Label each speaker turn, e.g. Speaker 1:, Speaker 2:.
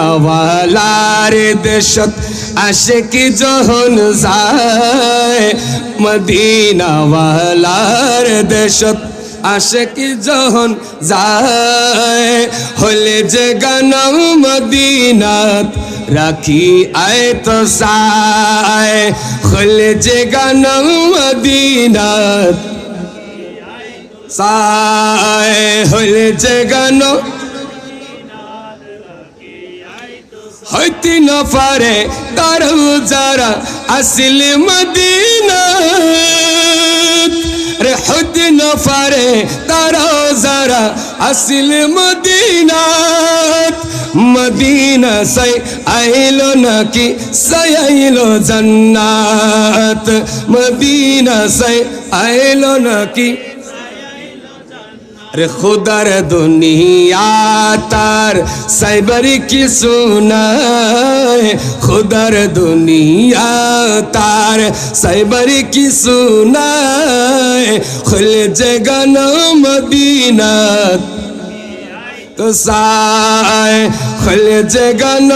Speaker 1: মদিনাওয়ালার দেশত আসে কি যখন যায়। মদিনাওয়ালার দেশত আসে কি যখন যায়। হলে যে গান মদিনাত রাখি আয় তো সায় হলে যে গান মদিনাত সায় হলে যে গান হইতে না পারে তার যারা আসিল মদিনা রে হইতে না পারে তারা যারা আসিল মদিনা মদিনা সাই আইলো নাকি সাই আইলো জান্নাত। মদিনা সাই আইলো নাকি রে খুদার দুনিয়া তার সাইবারি কি সুনায় খুদার দুনিয়া তার সাইবারি কি সুনায় খুলে যে গান মদিনাত তো সায় খুলে যে গান